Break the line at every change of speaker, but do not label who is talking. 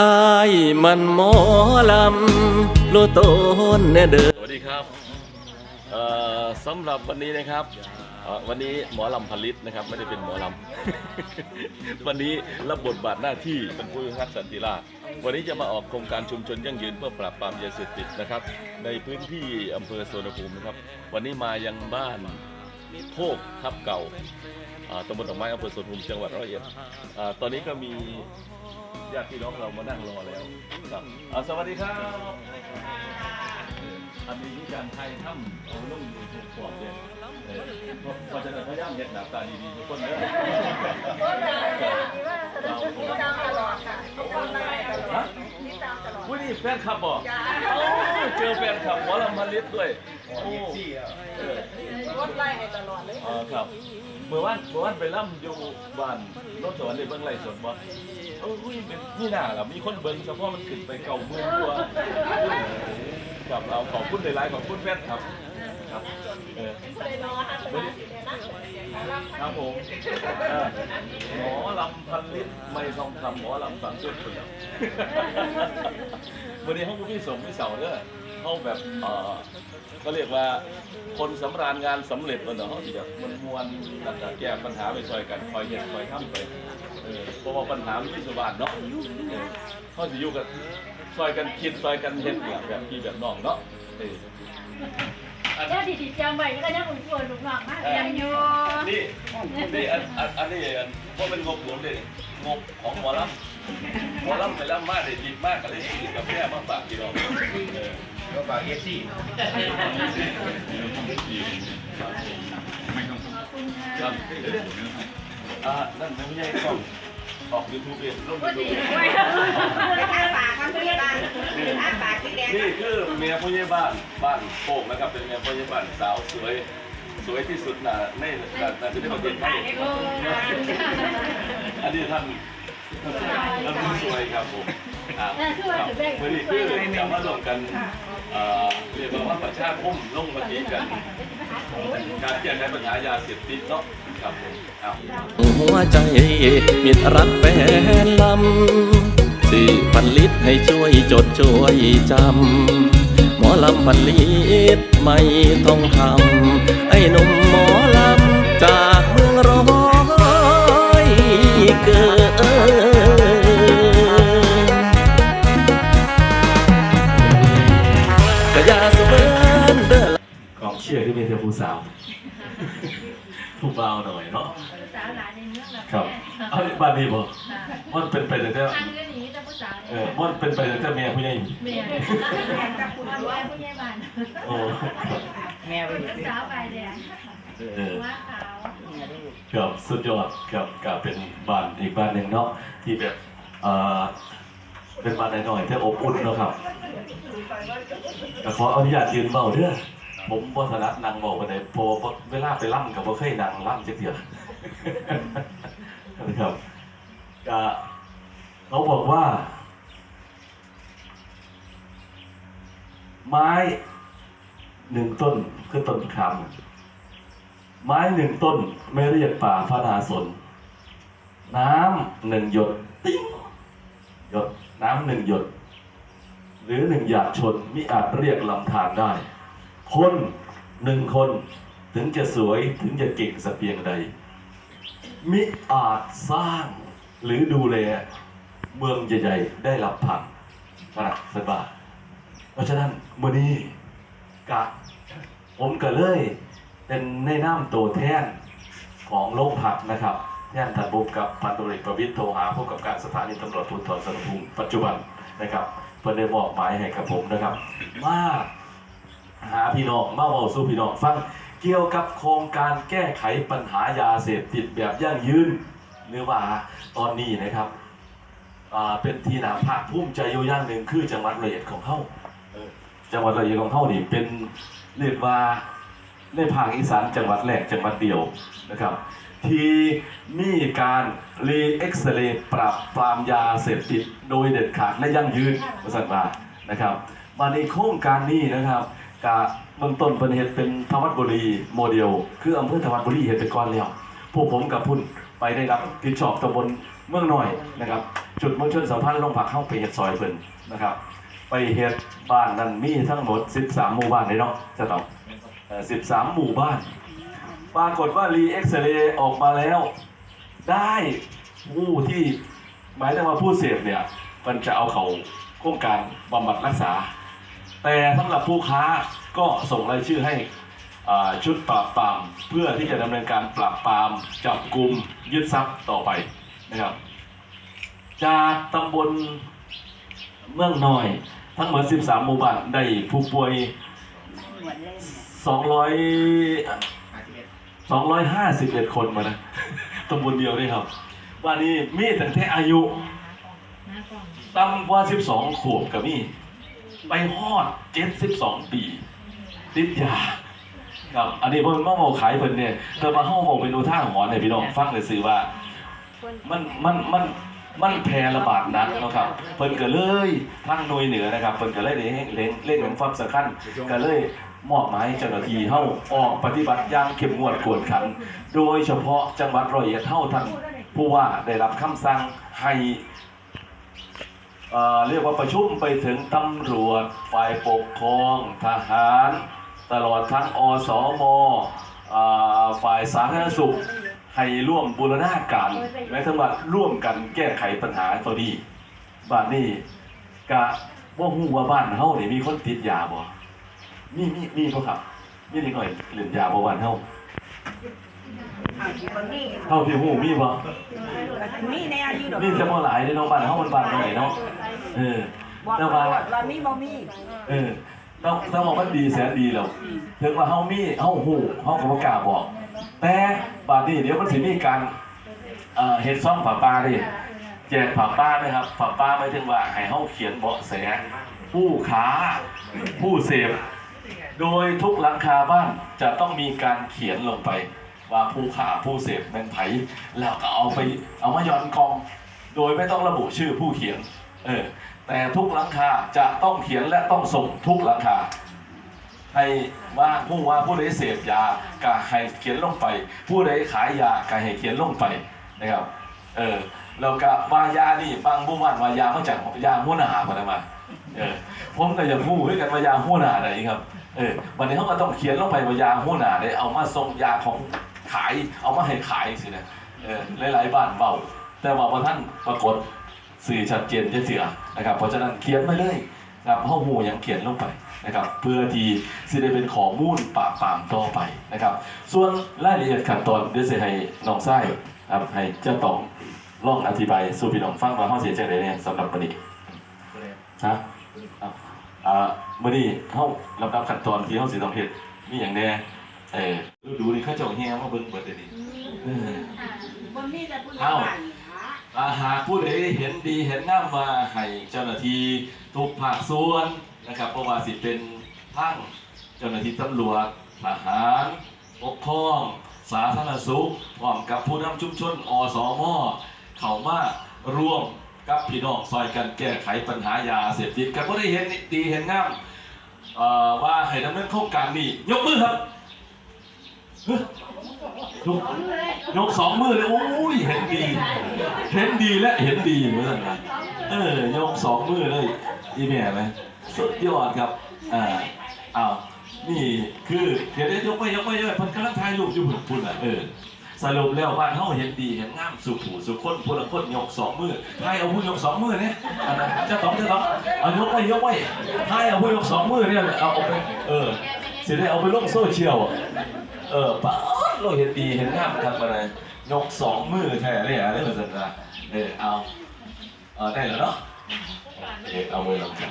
อายมันหมอลำโลโตนแน่เด้อ
สวัสดีครับสำหรับวันนี้นะครับวันนี้หมอลำผลิตนะครับไม่ได้เป็นหมอลำ วันนี้รับบทบาทหน้าที่เป็นผู้พิทักษ์สันติราษฎร์วันนี้จะมาออกโครงการชุมชนยั่งยืนเพื่อปราบปรามยาเสพติดนะครับ ในพื้นที่อำเภอสวนภูมินะครับ วันนี้มายังบ้านโคกทับเก่าตำบลดอกไม้อำเภอสวนภูมิจังหวัดร้อยเอ็ดตอนนี้ก็มี ญาติพี่น้องเรามานั่งรอแล้วครับอ่าสวัสดีครับอันนี้มีการไทยถ้ำเอาลงอยู่ถูกปอดเนี่ยเออเพราะฉะนั้นพยายามเห็นหน้าตาดีๆทุกคนเด้อเราผมฮะวันนี้แฟนคลับบ่โอ้เจอแฟนคลับหมอลำมาลิสด้วยโอ้เออ
รถไล่ ให้ตลอดเลย
อ๋อครับเมื่อวานเมื่อวานไปล่ำอยู่บ้านรถสวนในเบื้องไร่สวนบ่โอ้ยเป็นนี่น่าล่ะมีคนเบิ่งเฉพาะมันขึ้นไปเก่าเมืองกว่าครับเราขอบคุณหลายๆขอบคุณแฟนครับครับเออ
เลยรอฮะตอนนี้นั่งรับ
ครับผมเออหมอลำพันลิตรไม่ทองคำหมอลำฝังจุดคนละวันนี้ห้องพี่สมพี่เสาเด้อ เขาแบบเออก็เรียกว่าคนสำราญงานสำเร็จวันเนาะเขาสิแบบมันมวนๆแล้วก็แก้ปัญหาไปช่วยกันคอยเห็นคอยทำไปเออเพราะว่าปัญหามันไม่สบายเนาะเออเขาสิอยู่กับซอยกันคิดซอยกันเห็นเนี่ยแบบพี่แบบน้องเนาะเอออัน
เจ้าดีดีจำไว้ก็ยังอุ่นปวดลูกน้องมากยังอยู่
นี่นี่อันอันอันนี้อันเพราะเป็นงบหลวงเลยงบของหมอลำหมอลำไปลำมากเลยดีมากก็เลยซื้อกาแฟมาฝากพี่น้องเออ
ก็ฝากเอฟซี
ครับเดี๋ยวอ่านั่นไม่ใช่กล้องออกยูทูบเองลงยูทูบ
อาปากครับพี่บ้านอาปากที่แดง
นี่คือเมียผู้ใหญ่บ้านบ้านโป่งนะครับเป็นเมียผู้ใหญ่บ้านสาวสวย สวยที่สุดนะในในประเทศไทยอันนี้ท่านท่านผู้สวยครับผมครับครับวันนี้คือจะมาลงกัน เรียกว่าประชาคมลงมติกัน การแก้ไขปัญหายาเสพติดเนาะครับผม
หัวใจมิตรรักแฟนลำสื่อพันลิตให้ช่วยจดช่วยจำหมอลำพันลิตไม่ต้องทำไอ้นุ่ม
ผู้เบาหน่อยเนาะ
สาวหลานในเมืองแบบ
ครับเอาบ้านนี้บ่มันเป็นไปแต่เจ้า
ทางเรื่องนี้แต่ผู้สาว
เออมันเป็นไปแต่เจ้าเมียผู้ใหญ่
เมียกับคุณพ่อผู้ใหญ่บ้าน
โอ้
แม่ไปอยู่
สาวไปแดง
เออ
ว่าขาว
ครับสุดยอดครับกับเป็นบ้านอีกบ้านหนึ่งเนาะที่แบบเอ่อเป็นบ้านน้อยๆที่อบอุ่นเนาะครับแต่ขออนุญาตยืนเบาเด้อ ผมบ่ถนัดนั่งเบาปานใดเพอเวลาไปล่ำกับบ่เคยนั่งล่ำจักเทื่อนะครับก็เขาบอกว่า ไม้หนึ่งต้นคือต้นคำไม้หนึ่งต้นไม่เรียกป่าพระนาสน น้ำหนึ่งหยดติ้งหยดน้ำหนึ่งหยด หรือหนึ่งหยาดชนมิอาจเรียกลำธารได้ คนหนึ่งคนถึงจะสวยถึงจะเก่งสักเพียงใด มิอาจสร้างหรือดูแลเมืองใหญ่ๆได้ลำพังนะสบายเพราะฉะนั้นมื่อนี้กะผมก็เลย เป็นในน้ำตัวแทนของโรงพักนะครับแทนท่านบุบกับพันตำรวจเอกประวิตรโทรหาผู้กับการสถานีตำรวจภูธรสระภูมิปัจจุบันนะครับเพื่อได้มอบหมายให้กับผมนะครับ มาก หาพี่น้องมาเว้าสู้พี่น้องฟังเกี่ยวกับโครงการแก้ไขปัญหายาเสพติดแบบยั่งยืนหรือว่าตอนนี้นะครับเป็นที่นาภาคภูมิใจอยู่ย่างหนึ่งคือจังหวัดระยองของเฮาจังหวัดระยองของเฮานี่เป็นเรียกว่าในภาคอีสานจังหวัดแรกจังหวัดเดียวนะครับ ที่มีการรีเอ็กซเรย์ปรับปรามยาเสพติดโดยเด็ดขาดและยั่งยืนประสันว่านะครับมาในโครงการนี้นะครับ กะเบื้องต้นเป็นเหตุเป็นทวัดบุรีโมเดล คืออำเภอทวัดบุรีเหตุเป็นก้อนแล้วพวกผมกับพุ่นไปได้รับผิดชอบตำบลเมืองหน่อยนะครับ จุดมวลชนสัมพันธ์ลงผักเข้าไปเฮ็ดซอยเพิ่นนะครับ ไปเฮ็ดบ้านนั้นมีทั้งหมด 13 หมู่บ้านเลยเนาะจะต้องเอ่อ13 หมู่บ้าน ปรากฏว่ารีเอ็กซเรย์ออกมาแล้ว ได้ผู้ที่หมายถึงว่าผู้เสพเนี่ยมันจะเอาเขาโครงการบำบัดรักษา แต่สำหรับผู้ค้าก็ส่งรายชื่อให้ชุดปราบปรามเพื่อที่จะดำเนินการปราบปรามจับกลุ่มยึดทรัพย์ต่อไปนะครับ จากตำบลเมืองน้อย ทั้งหมด 13 หมู่บ้านได้ผู้ป่วย 200 251 คนมานะตำบลเดียวด้วยครับวันนี้มีตั้งแต่อายุต่ำกว่า 12 ขวบกับมี ไปฮอด72ปีติดยาครับอันนี้เพิ่นมาเมขายเพิ่นเนี่ยเธอมาเฮาเมเป็นอุท่าหอนให้พี่น้องฟังเลยสิว่า มันมันมันมันแพร่ระบาดหนักนะครับเพิ่นก็เลยทางหน่วยเหนือนะครับเพิ่นก็เลยได้เล่นเล่นของความสำคัญก็เลยมอบหมายเจ้าหน้าที่เฮาออกปฏิบัติอย่างเข้มงวดกวดขัน โดยเฉพาะจังหวัดร้อยเอ็ดเฮาท่านผู้ว่าได้รับคำสั่งให้ เรียกว่าประชุมไปถึงตำรวจฝ่ายปกครองทหาร ตลอดทั้งอสมอ่าฝ่ายสาธารณสุขให้ร่วมบูรณาการและทั้งหมดร่วมกันแก้ไขปัญหาตัวนี้บ้านนี้กะว่าหูว่าบ้านเฮานี่มีคนติดยาบ่มีมีมีบ่ครับมีนิดหน่อยเล่นยาบ่บ้านเฮาเท่าที่หูมีบ่
มีในอายุดอก
มีแต่บ่หลายเด้เนาะบ้านเฮามันบ้านน้อยเนาะเออ
บอก
แต่
ว่า
ว่า
ว่ามีบ่มี
เออต้องต้องบอกว่าดีแสนดีแล้วถึงว่าเฮามีเฮาฮู้เฮาก็บ่กล้าบอก แต่บาดนี้เดี๋ยวมันสิมีการเอ่อเฮ็ดซ่องผ้าป่าดิแจกผ้าป่าไหมครับผ้าป่าหมายถึงว่าให้เฮาเขียนเบาะแสผู้ค้าผู้เสพ โดยทุกหลังคาบ้านจะต้องมีการเขียนลงไป ว่าผู้ค้าผู้เสพเป็นไผแล้วก็เอาไปเอามาย่อนกอง โดยไม่ต้องระบุชื่อผู้เขียนเออแต่ทุกหลังคาจะต้องเขียนและต้องส่งทุกหลังคาให้ว่าผู้ว่าผู้ใดเสพยาก็ให้เขียนลงไป ผู้ใดขายยาก็ให้เขียนลงไปนะครับเออแล้วก็ว่ายานี่บางบุ้มันว่ายามาจากยาหัวหน้าพนนะมาเออผมก็จะพูดด้วยกันว่ายาหัวหน้าไหนครับเออวันนี้เขาก็ต้องเขียนลงไปว่ายาหัวหน้าได้เอามาส่งยาของ ขาย เอามาให้ขายสินะเออหลายๆบ้านเบาแต่ว่าพอท่านปรากฏสื่อชัดเจนจะเสือนะครับเพราะฉะนั้นเขียนไปเลยนะครับห้องหูยังเขียนลงไปนะครับเพื่อที่สิได้เป็นข้อมูลปาบปามต่อไปนะครับ ส่วนรายละเอียดขั้นตอนเดี๋ยวจะให้น้องไส้ครับให้เจ้าตองลองอธิบายสู่พี่น้องฟังว่าเขาเสียใจได้เนี่ยสำหรับวันนี้นะอะอ่ามื่อนี้เขาลำดับขั้นตอนที่เขาสิต้องเฮ็ดมีอย่างแน่ เออดูดูดิเข้าเจ้าเฮียมาเบิ่งเบิดเลยดิเออ
บ่มีแต่ผู้ใหญ่
เอ้า
บ้านหา
อาหากผู้ใดเห็นดีเห็นงามมาให้เจ้าหน้าที่ทุกภาคส่วนนะครับเพราะว่าสิเป็นทั้งเจ้าหน้าที่ตำรวจทหารปกครอง สาธารณสุขพร้อมกับผู้นำชุมชนอสมเข้ามาร่วมกับพี่น้องซอยกันแก้ไขปัญหายาเสพติดกันผู้ใดเห็นดีเห็นงามเอ่อว่าให้ดำเนินโครงการนี้ยกมือครับเฮ้ ยยกยกสองมือเลยโอ้ยเห็นดี เห็นดีและเห็นดีเหมือนกันเออยกสองมือเลยอีแม่ไหมสุดยอดครับอ่าอ้าวนี่คือเดี๋ยวได้ยกไปยกไปยกไปพันกำลังถ่ายรูปอยู่หุ่นพุ่นอะเออสรุปแล้วบ้านเขาเห็นดีเห็นงามสุขหูสุขคนพลคนยกสองมือถ่ายเอาผู้ยกสองมือเนี่ยอันนั้นเจะต้องเจะต้องเอายกไปยกไปถ่ายเอาผู้ยกสองมือเนี่ยเอาเอาไปเออเสิได้เอาไปลงโซเชียลอะ เออป้าดเราเห็นดีเห็นงามทำอะไรยกสองมือแท้เลยอะได้เหมือนกันนะเออเอาเออได้แล้วเนาะเออเอามือลงกัน